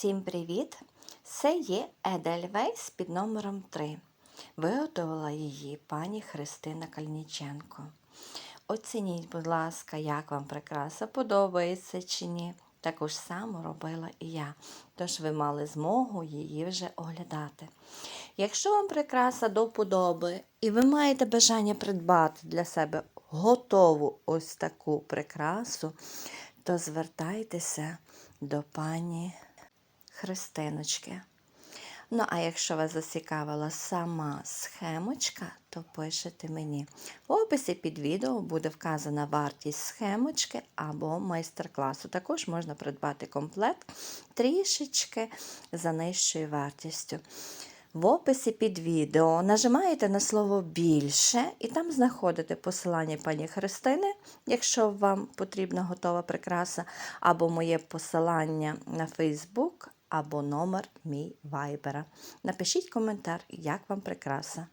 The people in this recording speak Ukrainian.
Всім привіт! Це є Едельвейс під номером 3. Виготовила її пані Христина Кальніченко. Оцініть, будь ласка, як вам прикраса подобається чи ні. Таку ж саму робила і я, тож ви мали змогу її вже оглядати. Якщо вам прикраса до вподоби і ви маєте бажання придбати для себе готову ось таку прикрасу, то звертайтеся до пані Христиночки. Ну, а якщо вас зацікавила сама схемочка, то пишете мені. В описі під відео буде вказана вартість схемочки або майстер-класу. Також можна придбати комплект трішечки за нижчою вартістю. В описі під відео нажимаєте на слово більше і там знаходите посилання пані Христини, якщо вам потрібна готова прикраса, або моє посилання на Фейсбук, або номер мій вайбера. Напишіть коментар, як вам прикраса.